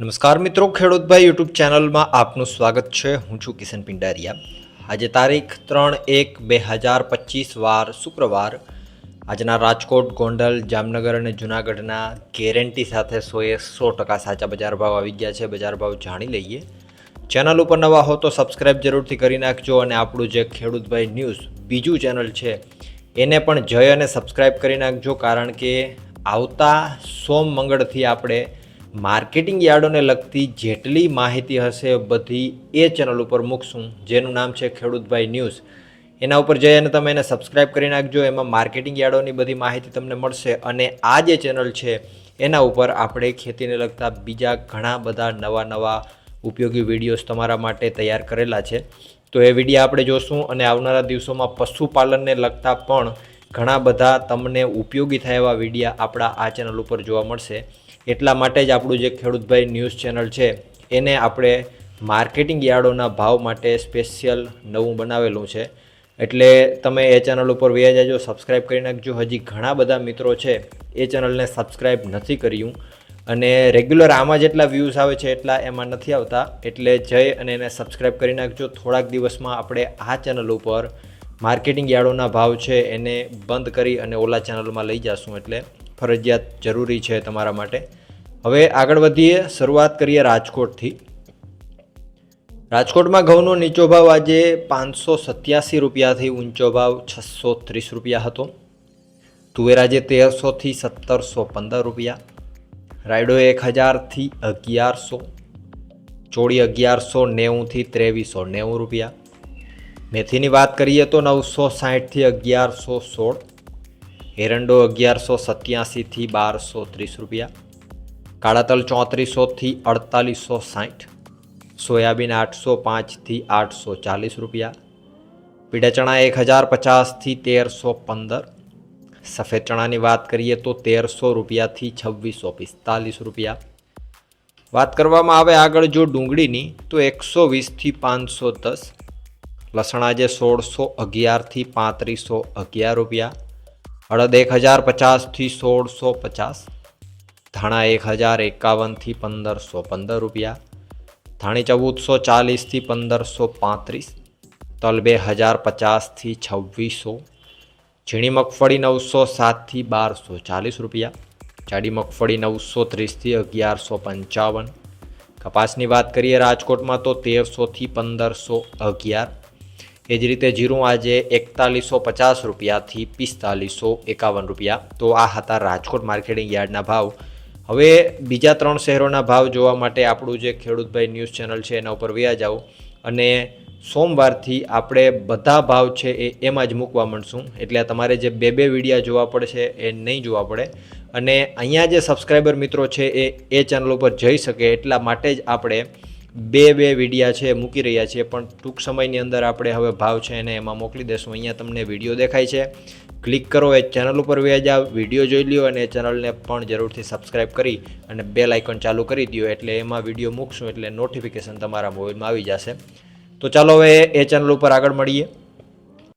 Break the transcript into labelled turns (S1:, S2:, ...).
S1: નમસ્કાર મિત્રો ખેડૂતભાઈ યુટ્યુબ ચેનલમાં આપનું સ્વાગત છે. હું છું કિશન પિંડારિયા. આજે તારીખ ત્રણ એક બે હજાર પચીસ વાર શુક્રવાર. આજના રાજકોટ, ગોંડલ, જામનગર અને જૂનાગઢના ગેરંટી સાથે સોએ સો ટકા સાચા બજાર ભાવ આવી ગયા છે. બજાર ભાવ જાણી લઈએ. ચેનલ ઉપર નવા હો તો સબસ્ક્રાઈબ જરૂરથી કરી નાખજો અને આપણું જે ખેડૂતભાઈ ન્યૂઝ બીજું ચેનલ છે, એને પણ જય અને સબસ્ક્રાઈબ કરી નાખજો. કારણ કે આવતા સોમ મંગળથી આપણે માર્કેટિંગ યાર્ડોને લગતી જેટલી માહિતી હશે, બધી એ ચેનલ ઉપર મૂકશું. જેનું નામ છે ખેડૂતભાઈ ન્યૂઝ. એના ઉપર જઈ અને તમે એને સબસ્ક્રાઇબ કરી નાખજો. એમાં માર્કેટિંગ યાર્ડોની બધી માહિતી તમને મળશે. અને આ જે ચેનલ છે, એના ઉપર આપણે ખેતીને લગતા બીજા ઘણા બધા નવા નવા ઉપયોગી વિડીયોઝ તમારા માટે તૈયાર કરેલા છે. તો એ વીડિયો આપણે જોશું અને આવનારા દિવસોમાં પશુપાલનને લગતા પણ ઘણા બધા તમને ઉપયોગી થાય એવા વિડીયા આપણા આ ચેનલ ઉપર જોવા મળશે. એટલા માટે જ આપણું જે ખેડૂતભાઈ ન્યૂઝ ચેનલ છે, એને આપણે માર્કેટિંગ યાર્ડોના ભાવ માટે સ્પેશિયલ નવું બનાવેલું છે. એટલે તમે એ ચેનલ ઉપર વ્યા જાજો સબસ્ક્રાઈબ કરી નાખજો. હજી ઘણા બધા મિત્રો છે, એ ચેનલને સબસ્ક્રાઈબ નથી કર્યું. અને રેગ્યુલર આમાં જેટલા વ્યૂઝ આવે છે, એટલા એમાં નથી આવતા. એટલે જઈ અને એને સબસ્ક્રાઈબ કરી નાખજો. થોડાક દિવસમાં આપણે આ ચેનલ ઉપર માર્કેટિંગ યાર્ડોના ભાવ છે, એને બંધ કરી અને ઓલા ચેનલમાં લઈ જશું. એટલે ફરજિયાત જરૂરી છે તમારા માટે. હવે આગળ વધીએ, શરૂઆત કરીએ રાજકોટથી. રાજકોટમાં ઘઉંનો નીચો ભાવ આજે પાંચસો સત્યાસી રૂપિયાથી ઊંચો ભાવ છસો ત્રીસ રૂપિયા હતો. તુવેર આજે તેરસોથી સત્તરસો પંદર રૂપિયા. રાયડો એક હજારથી અગિયારસો. ચોળી અગિયારસો નેવુંથી ત્રેવીસો નેવું રૂપિયા. મેથીની વાત કરીએ તો નવસો સાહીઠથી અગિયારસો સોળ. એરંડો અગિયારસો સત્યાસીથી બારસો ત્રીસ રૂપિયા. કાળા તલ ચોત્રીસોથી અડતાલીસો સાઠ, સોયાબીન આઠસો પાંચથી આઠસો ચાલીસ રૂપિયા, પીળા ચણા એક હજાર પચાસથી તેરસો પંદર, સફેદ ચણાની વાત કરીએ તો તેરસો રૂપિયાથી છવ્વીસો પિસ્તાલીસ રૂપિયા. વાત કરવામાં આવે આગળ જો ડુંગળીની, તો એકસો વીસથી પાંચસો દસ, લસણ આજે સોળસો અગિયારથી પાંત્રીસો અગિયાર રૂપિયા અડદ એક હજાર પચાસથી સોળસો પચાસ ધાણા એક હજાર એકાવનથી પંદરસો પંદર રૂપિયા, ધાણી ચૌદસો ચાલીસથી પંદરસો પાંત્રીસ તલ બે હજાર પચાસથી છવ્વીસો, ઝીણી મગફળી નવસો સાતથી બારસો ચાલીસ રૂપિયા, જાડી મગફળી નવસો ત્રીસથી અગિયારસો પંચાવન, કપાસની વાત કરીએ રાજકોટમાં તો તેરસોથી પંદરસો અગિયાર, એ જ રીતે જીરું આજે એકતાલીસો પચાસ રૂપિયાથી પિસ્તાલીસો એકાવન રૂપિયા, તો આ હતા રાજકોટ માર્કેટિંગ યાર્ડના ભાવ. હવે બીજા ત્રણ શહેરોના ભાવ જોવા માટે આપણું જે ખેડૂતભાઈ ન્યૂઝ ચેનલ છે, એના ઉપર વ્યાજ આવું. અને સોમવારથી આપણે બધા ભાવ છે એ એમાં જ મૂકવા માંડશું. એટલે તમારે જે બે બે વિડીયા જોવા પડશે એ નહીં જોવા પડે. અને અહીંયા જે સબસ્ક્રાઈબર મિત્રો છે એ એ ચેનલ ઉપર જઈ શકે એટલા માટે જ આપણે બે બે વિડીયા છે મૂકી રહ્યા છીએ. પણ ટૂંક સમયની અંદર આપણે હવે ભાવ છે એને એમાં મોકલી દઈશું અહીંયા તમને વીડિયો દેખાય છે. ક્લિક કરો એ ચેનલ ઉપર વ્યા જાઓ વીડિયો જોઈ લ્યો અને એ ચેનલને પણ જરૂરથી સબસ્ક્રાઇબ કરી અને બેલ આઇકન ચાલુ કરી દો એટલે એમાં વીડિયો મૂકશું એટલે નોટિફિકેશન તમારા મોબાઈલમાં આવી જશે. તો ચાલો હવે એ ચેનલ ઉપર આગળ મળીએ.